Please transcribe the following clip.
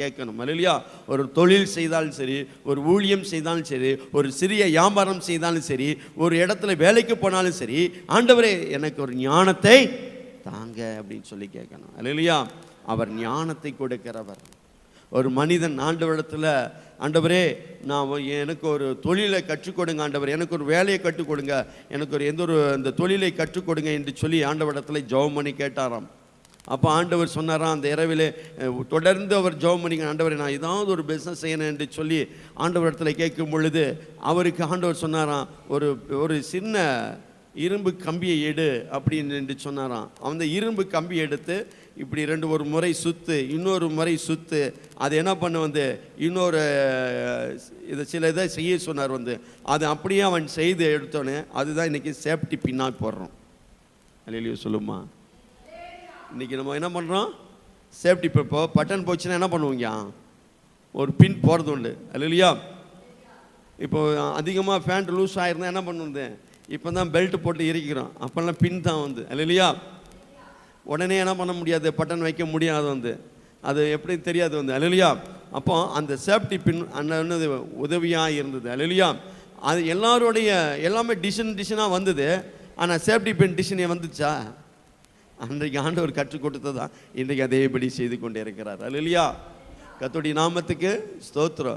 கேட்கணும். இல்லையா ஒரு தொழில் செய்தாலும் சரி ஒரு ஊழியம் செய்தாலும் சரி ஒரு சிறிய வியாபாரம் செய்தாலும் சரி ஒரு இடத்துல வேலைக்கு போனாலும் சரி ஆண்டவரே எனக்கு ஒரு ஞானத்தை தாங்க அப்படின்னு சொல்லி கேட்கணும். இல்லையா அவர் ஞானத்தை கொடுக்கிறவர். ஒரு மனிதன் ஆண்டவரிடத்துல ஆண்டவரே நான் எனக்கு ஒரு தொழிலை கற்றுக் கொடுங்க ஆண்டவர். எனக்கு ஒரு வேலையை கற்றுக் கொடுங்க. எனக்கு ஒரு எந்த ஒரு அந்த தொழிலை கற்றுக் கொடுங்க என்று சொல்லி ஆண்டவரிடத்துல ஜெபம் பண்ணி கேட்டாராம். அப்போ ஆண்டவர் சொன்னாராம் அந்த இரவிலே தொடர்ந்து அவர் ஜோம் பண்ணிங்க ஆண்டவரை நான் ஏதாவது ஒரு பிஸ்னஸ் செய்யணும் என்று சொல்லி ஆண்டவர் இடத்துல கேட்கும் பொழுது அவருக்கு ஆண்டவர் சொன்னாராம் ஒரு ஒரு சின்ன இரும்பு கம்பியை எடு அப்படின்னு என்று சொன்னாராம் அந்த இரும்பு கம்பி எடுத்து இப்படி ரெண்டு ஒரு முறை சுத்து இன்னொரு முறை சுத்து அது என்ன பண்ண வந்து இன்னொரு இதை சில இதை செய்ய சொன்னார் வந்து. அது அப்படியே அவன் செய்து எடுத்தோன்னே அதுதான் இன்றைக்கி சேஃப்டி பின்னாக போடுறோம். அல்லையோ சொல்லுமா? இன்றைக்கி நம்ம என்ன பண்ணுறோம் சேஃப்டி இப்போ பட்டன் போச்சுன்னா என்ன பண்ணுவீங்க? ஒரு பின் போகிறது உண்டு இல்லையா இப்போ அதிகமாக ஃபேண்ட் லூஸ் ஆகிருந்தா என்ன பண்ணுவது? இப்போ தான் பெல்ட் போட்டு இறக்கிறோம் அப்போல்லாம் பின் தான் வந்து. இல்லையா உடனே என்ன பண்ண முடியாது? பட்டன் வைக்க முடியாது வந்து. அது எப்படி தெரியாது வந்து. அலுலியா அப்போ அந்த சேஃப்டி பின் அந்த உதவியாக இருந்தது. அலுலியா அது எல்லாருடைய எல்லாமே டிசைன் டிசைனாக வந்தது. ஆனால் சேஃப்டி பின் டிசைனே வந்துச்சா? அன்றைக்கு ஆண்டவர் கற்றுக் கொடுத்ததா? இன்றைக்கு அதேபடி செய்து கொண்டே இருக்கிறார். அல்லையா கத்துடைய நாமத்துக்கு ஸ்தோத்திரம்.